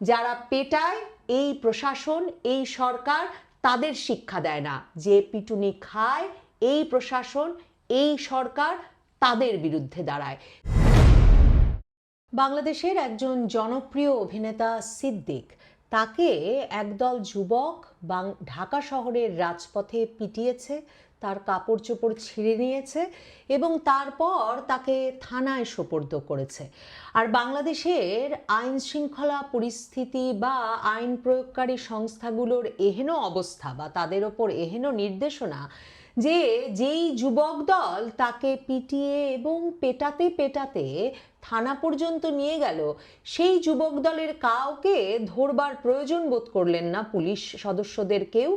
যারা পেটায়, এই প্রশাসন, এই সরকার তাদের শিক্ষা দেয় না। যে পিটুনি খায়, এই প্রশাসন, এই সরকার তাদের বিরুদ্ধে দাঁড়ায়। বাংলাদেশের একজন জনপ্রিয় অভিনেতা সিদ্দিক, তাকে একদল যুবক ঢাকা শহরের রাজপথে পিটিয়েছে। তার কাপড় চোপড় ছিঁড়ে নিয়েছে এবং তারপর তাকে থানায় সোপর্দ করেছে। আর বাংলাদেশের আইন শৃঙ্খলা পরিস্থিতি বা আইন প্রয়োগকারী সংস্থাগুলোর এহেন অবস্থা বা তাদের ওপর এহেন নির্দেশনা যে যেই যুবক দল তাকে পিটিয়ে এবং পেটাতে পেটাতে থানা পর্যন্ত নিয়ে গেল, সেই যুবক দলের কাউকে ধরবার প্রয়োজন বোধ করলেন না পুলিশ সদস্যদের কেউ।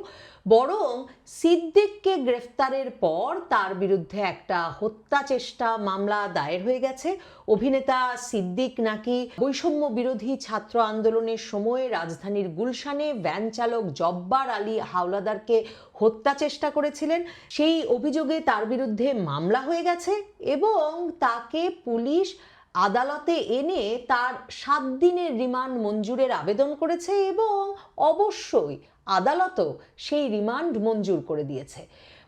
বরং সিদ্দিককে গ্রেফতারের পর তার বিরুদ্ধে একটা হত্যা চেষ্টা মামলা দায়ের হয়ে গেছে। অভিনেতা সিদ্দিক নাকি বৈষম্য বিরোধী ছাত্র আন্দোলনের সময় রাজধানীর গুলশানে ভ্যান চালক জব্বার আলী হাওলাদারকে হত্যা চেষ্টা করেছিলেন। সেই অভিযোগে তার বিরুদ্ধে মামলা হয়ে গেছে এবং তাকে পুলিশ আদালতে এনে তার সাত দিনের রিমান্ড মঞ্জুরের আবেদন করেছে এবং অবশ্যই আদালতও সেই রিমান্ড মঞ্জুর করে দিয়েছে।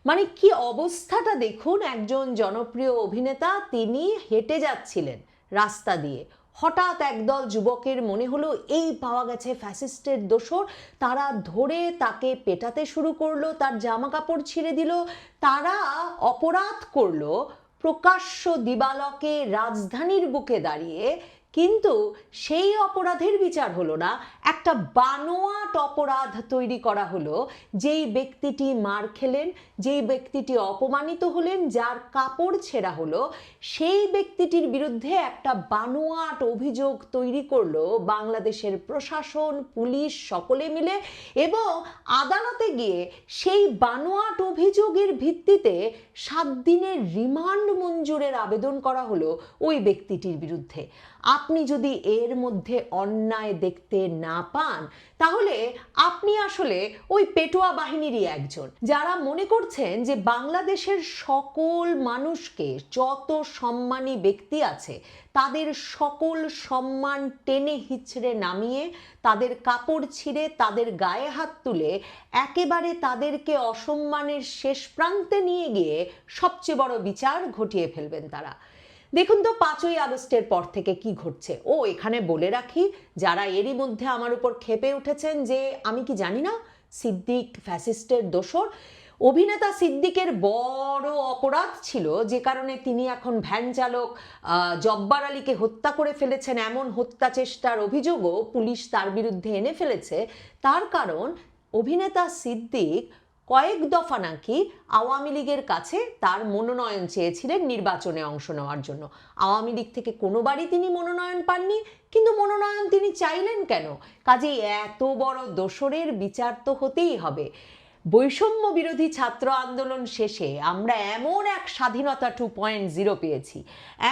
মানে কি অবস্থাটা দেখুন, একজন জনপ্রিয় অভিনেতা তিনি হেঁটে যাচ্ছিলেন রাস্তা দিয়ে। হঠাৎ একদল যুবকের মনে হলো, এই পাওয়া গেছে ফ্যাসিস্টের দোসর তারা ধরে তাকে পেটাতে শুরু করল, তার জামা কাপড় ছিঁড়ে দিল, তারা অপরাধ করল প্রকাশ্য দিবালকে রাজধানীর বুকে দাঁড়িয়ে কিন্তু সেই অপরাধের বিচার হলো না, একটা বানোয়াট অপরাধ তৈরি করা হলো, যেই ব্যক্তিটি মার খেলেন, যেই ব্যক্তিটি অপমানিত হলেন, যার কাপড় ছেঁড়া হলো, সেই ব্যক্তিটির বিরুদ্ধে একটা বানোয়াট অভিযোগ তৈরি করল বাংলাদেশের প্রশাসন, পুলিশ সকলে মিলে এবং আদালতে গিয়ে সেই বানোয়াট অভিযোগের ভিত্তিতে সাত দিনের রিমান্ড মঞ্জুরের আবেদন করা হলো ওই ব্যক্তিটির বিরুদ্ধে। আপনি যদি এর মধ্যে অন্যায় দেখতে না পান, তাহলে আপনি আসলে ওই পেটোয়া বাহিনীরই একজন। যারা মনে করছেন যে বাংলাদেশের সকল মানুষকে যত সম্মানী ব্যক্তি আছে, তাদের সকল সম্মান টেনে হিচড়ে নামিয়ে, তাদের কাপড় ছিঁড়ে, তাদের গায়ে হাত তুলে একেবারে তাদেরকে অসম্মানের শেষ প্রান্তে নিয়ে গিয়ে সবচেয়ে বড় বিচার ঘটিয়ে ফেলবেন তারা। দেখুন তো পাঁচই আগস্টের পর থেকে কি ঘটছে। ও, এখানে বলে রাখি, যারা এরই মধ্যে আমার উপর খেপে উঠেছেন যে, আমি কি জানি না, সিদ্দিক ফ্যাসিস্টের দোসর অভিনেতা সিদ্দিকের বড় অপরাধ ছিল, যে কারণে তিনি এখন ভ্যান চালক জব্বার আলীকে হত্যা করে ফেলেছেন। এমন হত্যা চেষ্টার অভিযোগও পুলিশ তার বিরুদ্ধে এনে ফেলেছে। তার কারণ, অভিনেতা সিদ্দিক কয়েক দফা নাকি আওয়ামী লীগের কাছে তার মনোনয়ন চেয়েছিলেন নির্বাচনে অংশ নেওয়ার জন্য। আওয়ামী লীগ থেকে কোনোবারই তিনি মনোনয়ন পাননি, কিন্তু মনোনয়ন তিনি চাইলেন কেন? কাজেই এত বড় দোসরের বিচার তো হতেই হবে। বৈষম্য বিরোধী ছাত্র আন্দোলন শেষে আমরা এমন এক স্বাধীনতা টু পয়েন্ট জিরো পেয়েছি,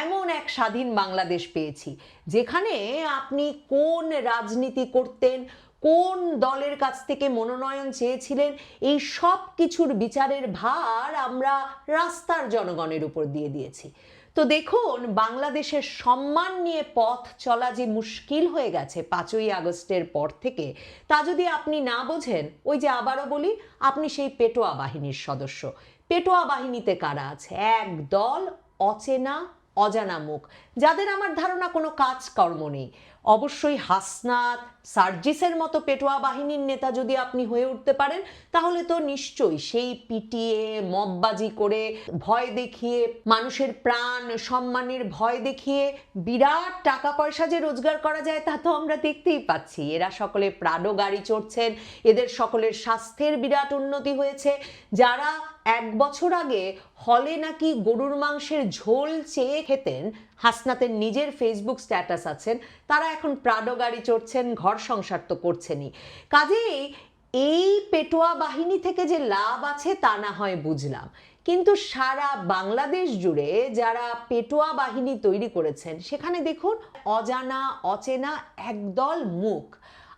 এমন এক স্বাধীন বাংলাদেশ পেয়েছি, যেখানে আপনি কোন রাজনীতি করতেন কোন দলের কাছ থেকে মনোনয়ন চেয়েছিলেন? এই সব কিছুর বিচারের ভার আমরা রাস্তার জনগণের উপর দিয়ে দিয়েছি। তো দেখুন, বাংলাদেশের সম্মান নিয়ে পথ চলা যে মুশকিল হয়ে গেছে পাঁচই আগস্টের পর থেকে, তা যদি আপনি না বোঝেন, ওই যে আবারও বলি, আপনি সেই পেটোয়া বাহিনীর সদস্য। পেটোয়া বাহিনীতে কারা আছে? এক দল অচেনা, অজানা মুখ। যাদের আমার ধারণা কোনো কাজকর্ম নেই। অবশ্যই হাসনাত, সার্জিসের মতো পেটোয়া বাহিনীর নেতা যদি আপনি হয়ে উঠতে পারেন, তাহলে তো নিশ্চয়ই সেই পিটিয়ে মববাজি করে, ভয় দেখিয়ে, মানুষের প্রাণ, সম্মানের ভয় দেখিয়ে বিরাট টাকা পয়সা যে রোজগার করা যায় তা তো আমরা দেখতেই পাচ্ছি। এরা সকলে প্রাডো গাড়ি চড়ছেন, এদের সকলের স্বাস্থ্যের বিরাট উন্নতি হয়েছে। যারা এক বছর আগে হলে নাকি গরুর মাংসের ঝোল চেয়ে খেতেন হাসনাতের নিজের ফেসবুক স্ট্যাটাস আছেন, তারা এখন প্রাডো গাড়ি চড়ছেন, ঘর সংসার তো করছেনই। কাজেই এই পেটোয়া বাহিনী থেকে যে লাভ আছে তা না হয় বুঝলাম। কিন্তু সারা বাংলাদেশ জুড়ে যারা পেটোয়া বাহিনী তৈরি করেছেন, সেখানে দেখুন অজানা, অচেনা একদল মুখ।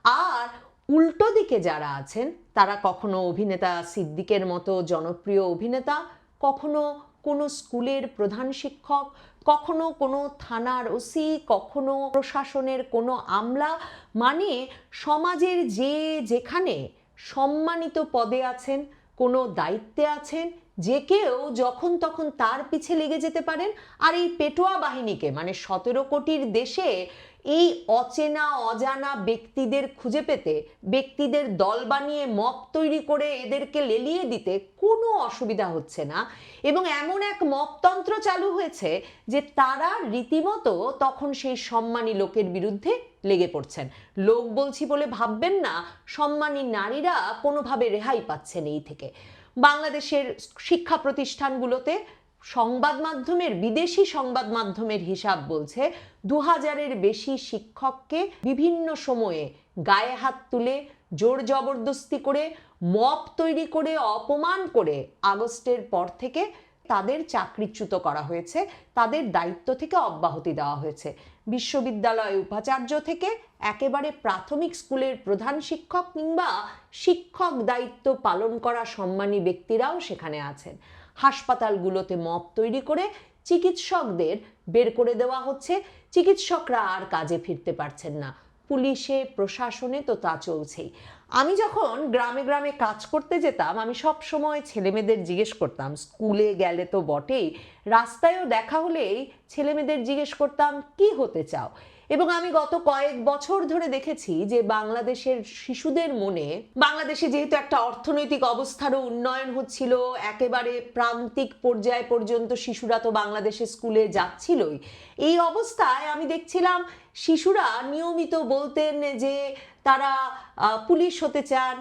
আর উল্টো দিকে যারা আছেন, তারা কখনো অভিনেতা সিদ্দিকের মতো জনপ্রিয় অভিনেতা, কখনো কোনো স্কুলের প্রধান শিক্ষক কখনো কোনো থানার ওসি, কখনো প্রশাসনের কোনো আমলা মানে সমাজের যে যেখানে সম্মানিত পদে আছেন, কোনো দায়িত্বে আছেন, যে কেউ যখন তখন তার পিছে লেগে যেতে পারেন। আর এই পেটোয়া বাহিনীকে মানে সতেরো কোটির দেশে এই অচেনা, অজানা ব্যক্তিদের খুঁজে পেতে ব্যক্তিদের দল বানিয়ে মপ তৈরি করে এদেরকে লেলিয়ে দিতে কোনো অসুবিধা হচ্ছে না। এবং এমন এক মপতন্ত্র চালু হয়েছে যে তারা রীতিমতো তখন সেই সম্মানী লোকের বিরুদ্ধে লেগে পড়ছেন। লোক বলছি বলে ভাববেন না, সম্মানী নারীরা কোনোভাবে রেহাই পাচ্ছেন এই থেকে। বাংলাদেশের শিক্ষা প্রতিষ্ঠানগুলোতে সংবাদ মাধ্যমের, বিদেশি সংবাদ মাধ্যমের হিসাব বলছে দু হাজারের বেশি শিক্ষককে বিভিন্ন সময়ে গায়ে হাত তুলে জোর জবরদস্তি করে, মপ তৈরি করে, অপমান করে আগস্টের পর থেকে তাদের চাকরিচ্যুত করা হয়েছে। তাদের দায়িত্ব থেকে অব্যাহতি দেওয়া হয়েছে। বিশ্ববিদ্যালয় উপাচার্য থেকে একেবারে প্রাথমিক স্কুলের প্রধান শিক্ষক কিংবা শিক্ষক দায়িত্ব পালন করা সম্মানী ব্যক্তিরাও সেখানে আছেন। হাসপাতালগুলোতে মপ তৈরি করে চিকিৎসকদের বের করে দেওয়া হচ্ছে। চিকিৎসকরা আর কাজে ফিরতে পারছেন না। পুলিশে, প্রশাসনে তো তা চলছেই। আমি যখন গ্রামে গ্রামে কাজ করতে যেতাম, আমি সব সময় ছেলেমেয়েদের জিজ্ঞেস করতাম, স্কুলে গেলে তো বটেই? রাস্তায়ও দেখা হলেই ছেলেমেয়েদের জিজ্ঞেস করতাম, কি হতে চাও? এবং আমি গত কয়েক বছর ধরে দেখেছি যে বাংলাদেশের শিশুদের মনে, বাংলাদেশে যেহেতু একটা অর্থনৈতিক অবস্থারও উন্নয়ন হচ্ছিল, একেবারে প্রান্তিক পর্যায় পর্যন্ত শিশুরা তো বাংলাদেশে স্কুলে যাচ্ছিলই, এই অবস্থায় আমি দেখছিলাম শিশুরা নিয়মিত বলতেন যে তারা পুলিশ হতে চান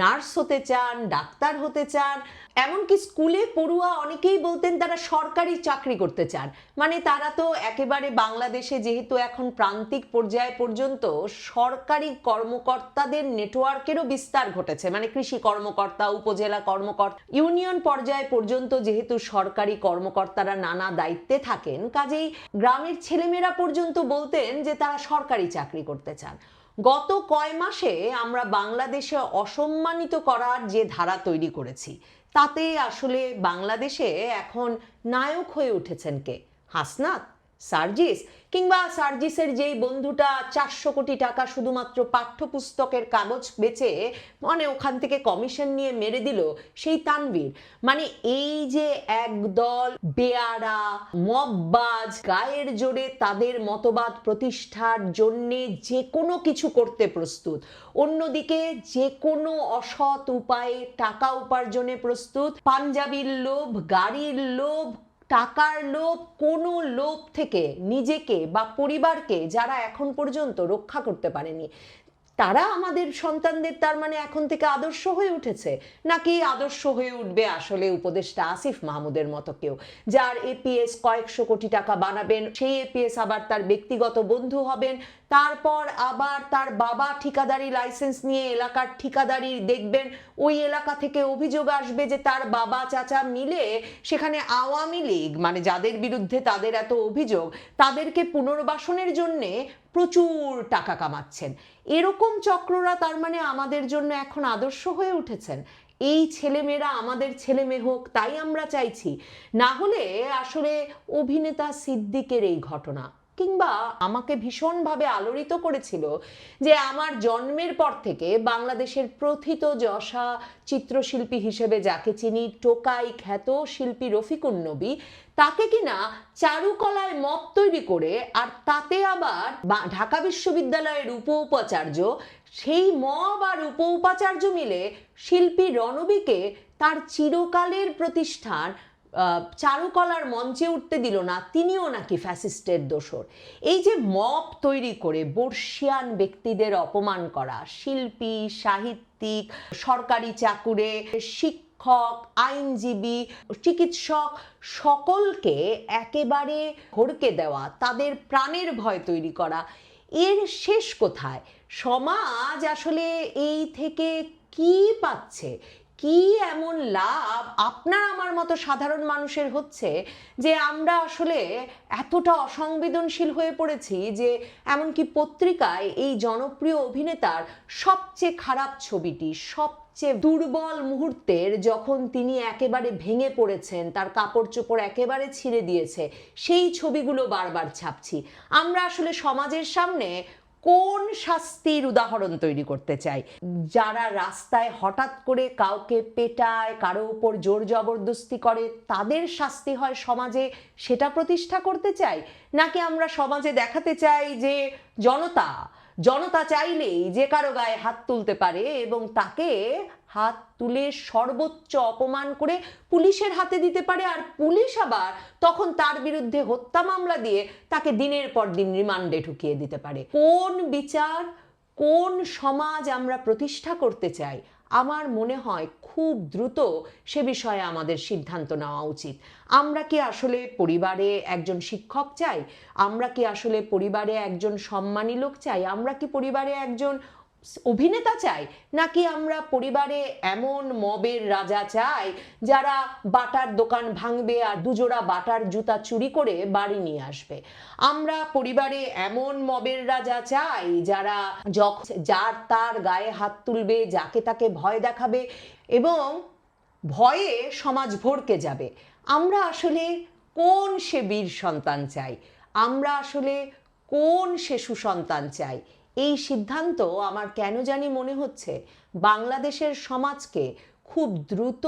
নার্স হতে চান, ডাক্তার হতে চান, এমনকি স্কুলে পড়ুয়া অনেকেই বলতেন তারা সরকারি চাকরি করতে চান। মানে তারা তো একেবারে বাংলাদেশে যেহেতু এখন প্রান্তিক পর্যায় পর্যন্ত সরকারি কর্মকর্তাদের নেটওয়ার্কেরও বিস্তার ঘটেছে। মানে কৃষি কর্মকর্তা, উপজেলা কর্মকর্তা, ইউনিয়ন পর্যায় পর্যন্ত যেহেতু সরকারি কর্মকর্তারা নানা দায়িত্বে থাকেন, কাজেই গ্রামের ছেলেমেয়েরা পর্যন্ত বলতেন যে তারা সরকারি চাকরি করতে চান। গত কয় মাসে আমরা বাংলাদেশে অসম্মানিত করার যে ধারা তৈরি করেছি, তাতে আসলে বাংলাদেশে এখন নায়ক হয়ে উঠেছেন কে? হাসনাত? সার্জিস, কিংবা সার্জিসের যেই বন্ধুটা চারশো কোটি টাকা শুধুমাত্র পাঠ্যপুস্তকের কাগজ বেচে মানে ওখান থেকে কমিশন নিয়ে মেরে দিল, সেই তানভীর। মানে এই যে একদল বেয়ারা মববাজ গায়ের জোরে তাদের মতবাদ প্রতিষ্ঠার জন্যে যে কোনো কিছু করতে প্রস্তুত, অন্যদিকে যে কোনো অসৎ উপায়ে টাকা উপার্জনে প্রস্তুত, পাঞ্জাবির লোভ, গাড়ির লোভ টাকার লোভ কোনো লোভ থেকে নিজেকে বা পরিবারকে যারা এখন পর্যন্ত রক্ষা করতে পারেনি তারা আমাদের সন্তানদের তার মানে এখন থেকে আদর্শ হয়ে উঠেছে? নাকি আদর্শ হয়ে উঠবে আসলে উপদেষ্টা আসিফ মাহমুদের মতো কেউ? যার এপিএস কয়েকশো কোটি টাকা বানাবেন, সেই এপিএস আবার তার ব্যক্তিগত বন্ধু হবেন, তারপর আবার তার বাবা ঠিকাদারি লাইসেন্স নিয়ে এলাকার ঠিকাদারি দেখবেন, ওই এলাকা থেকে অভিযোগ আসবে যে তার বাবা চাচা মিলে সেখানে আওয়ামী লীগ মানে যাদের বিরুদ্ধে তাদের এত অভিযোগ, তাদেরকে পুনর্বাসনের জন্যে প্রচুর টাকা কামাচ্ছেন। এরকম চক্ররা তার মানে আমাদের জন্য এখন আদর্শ হয়ে উঠেছেন। এই ছেলেমেয়েরা আমাদের ছেলে মেয়ে হোক, তাই আমরা চাইছি। না হলে আসলে অভিনেতা সিদ্দিকের এই ঘটনা। কিংবা আমাকে ভীষণভাবে আলোড়িত করেছিল যে আমার জন্মের পর থেকে বাংলাদেশের প্রথিত যশা চিত্রশিল্পী হিসেবে যাকে চিনি টোকাই খ্যাত শিল্পী রফিকুন নবী, তাকে কিনা চারুকলায় মত তৈরি করে আর তাতে আবার ঢাকা বিশ্ববিদ্যালয়ের উপ উপাচার্য সেই মব আর উপ উপাচার্য মিলে শিল্পী রণবীকে তার চিরকালের প্রতিষ্ঠান চারুকলার মঞ্চে উঠতে দিল না, তিনিও নাকি ফ্যাসিস্টের দোসর এই যে মপ তৈরি করে বর্ষিয়ান ব্যক্তিদের অপমান করা, শিল্পী, সাহিত্যিক, সরকারি চাকুরে, শিক্ষক, আইনজীবী, চিকিৎসক, সকলকে একেবারে হড়কে দেওয়া, তাদের প্রাণের ভয় তৈরি করা, এর শেষ কোথায়? সমাজ আসলে এই থেকে কি পাচ্ছে? কি এমন লাভ আপনার আমার মতো সাধারণ মানুষের হচ্ছে যে আমরা আসলে এতটা অসংবেদনশীল হয়ে পড়েছি যে এমনকি পত্রিকায় এই জনপ্রিয় অভিনেতার সবচেয়ে খারাপ ছবিটি, সবচেয়ে দুর্বল মুহূর্তের যখন তিনি একেবারে ভেঙে পড়েছেন, তার কাপড় চোপড় একেবারে ছিঁড়ে দিয়েছে, সেই ছবিগুলো বারবার ছাপছি। আমরা আসলে সমাজের সামনে কোন শাস্তির উদাহরণ তৈরি করতে চাই? যারা রাস্তায় হঠাৎ করে কাউকে পেটায়, কারও উপর জোর জবরদস্তি করে, তাদের শাস্তি হয় সমাজে সেটা প্রতিষ্ঠা করতে চাই? নাকি আমরা সমাজে দেখাতে চাই যে জনতা জনতা চাইলেই যে কারও গায়ে হাত তুলতে পারে এবং তাকে হাত তুলে সর্বোচ্চ অপমান করে পুলিশের হাতে দিতে পারে আর পুলিশ আবার তখন তার বিরুদ্ধে হত্যা মামলা দিয়ে তাকে দিনের পর দিন রিমান্ডে ঢুকিয়ে দিতে পারে। কোন বিচার, কোন সমাজ আমরা প্রতিষ্ঠা করতে চাই? আমার মনে হয় খুব দ্রুত সে বিষয়ে আমাদের সিদ্ধান্ত নেওয়া উচিত। আমরা কি আসলে পরিবারে একজন শিক্ষক চাই? আমরা কি আসলে পরিবারে একজন সম্মানী লোক চাই? আমরা কি পরিবারে একজন অভিনেতা চাই, নাকি আমরা পরিবারে এমন মবের রাজা চাই, যারা বাটার দোকান ভাঙবে আর দুজোড়া বাটার জুতা চুরি করে বাড়ি নিয়ে আসবে? আমরা পরিবারে এমন মবের রাজা চাই, যারা যখন যার তার গায়ে হাত তুলবে, যাকে তাকে ভয় দেখাবে এবং ভয়ে সমাজ ভরকে যাবে। আমরা আসলে কোন সে বীর সন্তান চাই? আমরা আসলে কোন সে সুসন্তান চাই? এই সিদ্ধান্ত আমার কেন জানি মনে হচ্ছে বাংলাদেশের সমাজকে খুব দ্রুত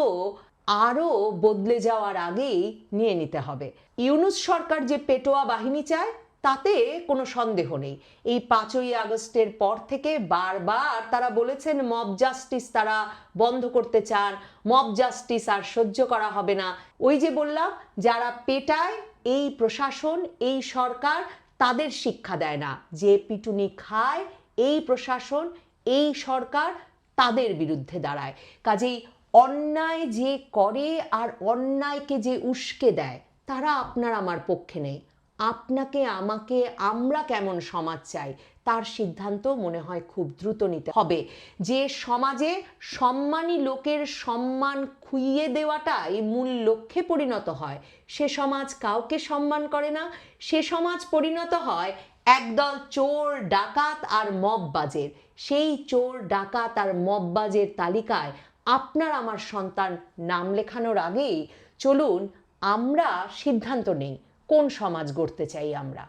আরও বদলে যাওয়ার আগেই নিয়ে নিতে হবে। ইউনুস সরকার যে পেটোয়া বাহিনী চায়, তাতে কোনো সন্দেহ নেই। এই পাঁচই আগস্টের পর থেকে বারবার তারা বলেছেন, মব জাস্টিস তারা বন্ধ করতে চান, মব জাস্টিস আর সহ্য করা হবে না। ওই যে বললাম, যারা পেটায়, এই প্রশাসন, এই সরকার তাদের শিক্ষা দেয় না। যে পিটুনি খায়, এই প্রশাসন, এই সরকার তাদের বিরুদ্ধে দাঁড়ায়। কাজেই অন্যায় যে করে আর অন্যায়কে যে উস্কে দেয়, তারা আপনার আমার পক্ষে নেই। আপনাকে, আমাকে, আমরা কেমন সমাজ চাই? তার সিদ্ধান্ত মনে হয় খুব দ্রুত নিতে হবে। যে সমাজে সম্মানী লোকের সম্মান খুইয়ে দেওয়াটাই মূল লক্ষ্যে পরিণত হয়, সে সমাজ কাউকে সম্মান করে না, সে সমাজ পরিণত হয় একদল চোর, ডাকাত আর মববাজের সেই চোর, ডাকাত আর মববাজের তালিকায় আপনার আমার সন্তান নাম লেখানোর আগেই চলুন আমরা সিদ্ধান্ত নেই, কোন সমাজ গড়তে চাই আমরা।